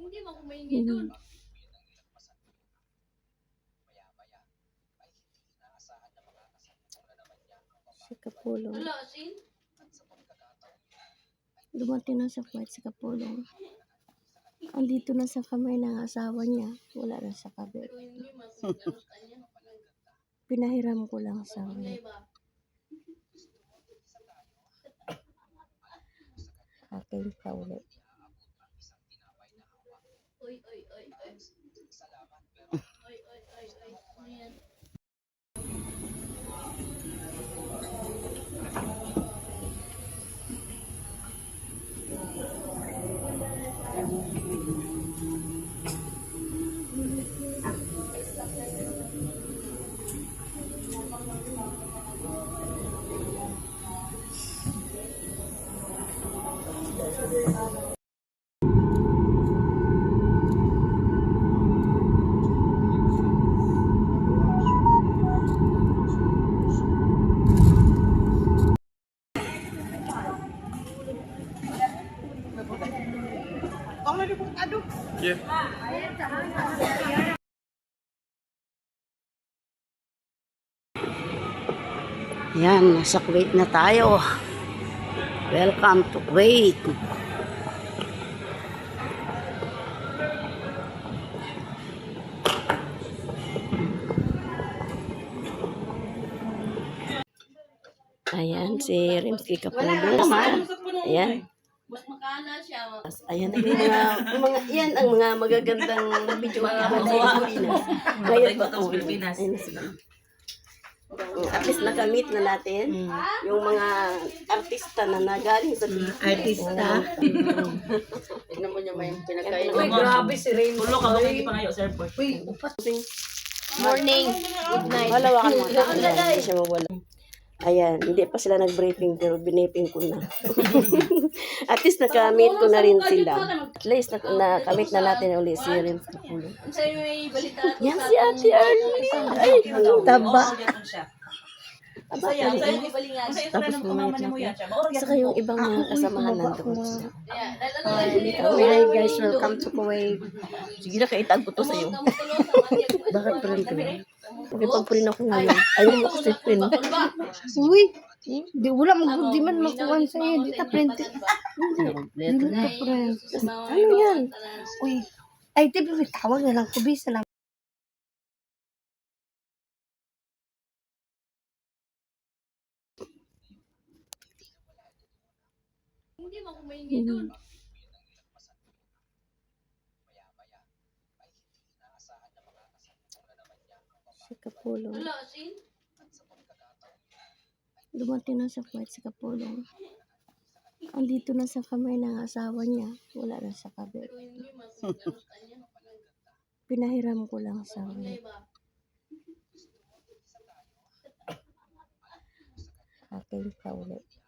Hindi mo kumaingi doon. Si Kapulong. Wala, sin? Dumating na sa flight si Kapulong. Andito na sa kamay ng asawa niya. Wala na sa kanya. Pinahiram ko lang sa ba? Aking sa Yan, nasa Kuwait na tayo. Welcome to Kuwait. Ayan, si Rimsky Kapulong. Ayan. Mas makana siya. Ayan ang mga, mga yan ang mga magagandang video na sa Pilipinas. Ngayon ba sa Pilipinas. Ayun na sila. At least nakamit na natin yung mga artista na nagaling sa Artista. Tignan mo niya may pinagkain. Uy, grabe si Rain. Tulo ka ba pa ngayon, sir? Morning. Good night. Mo. Ayan, hindi siya mawala. Ayan, hindi pa sila nag-briefing pero biniping ko na. At least nakamit ko na rin sila. At least nak- nakamit na natin ulit si Rim. Yan si Ate Arlene. Ay, ang taba. Saya, saya May balingag. Saya Tapos ng kumama ni mo yan siya. Mauro Saka yung ibang mga kasamahan nandun. Dala na lang dito. Hi guys, welcome to Kuwait. Sige na, kaitag ko to sa'yo. Bakit pa rin ka na? Okay, pag print ako ngayon. Ayaw mo kasi print. Uy, di wala mo di man makuha sa iyo, di ta print. Hindi ka print. Ano yan? Uy, ay di ba tawag na lang ko bisa lang. Hindi mo kumaingi doon. Si Kapulong. Wala, sin? Dumating na sa flight si Kapulong. Andito na sa kamay ng asawa niya. Wala na sa kanya. Pinahiram ko lang sa ba? Aking sa ulit.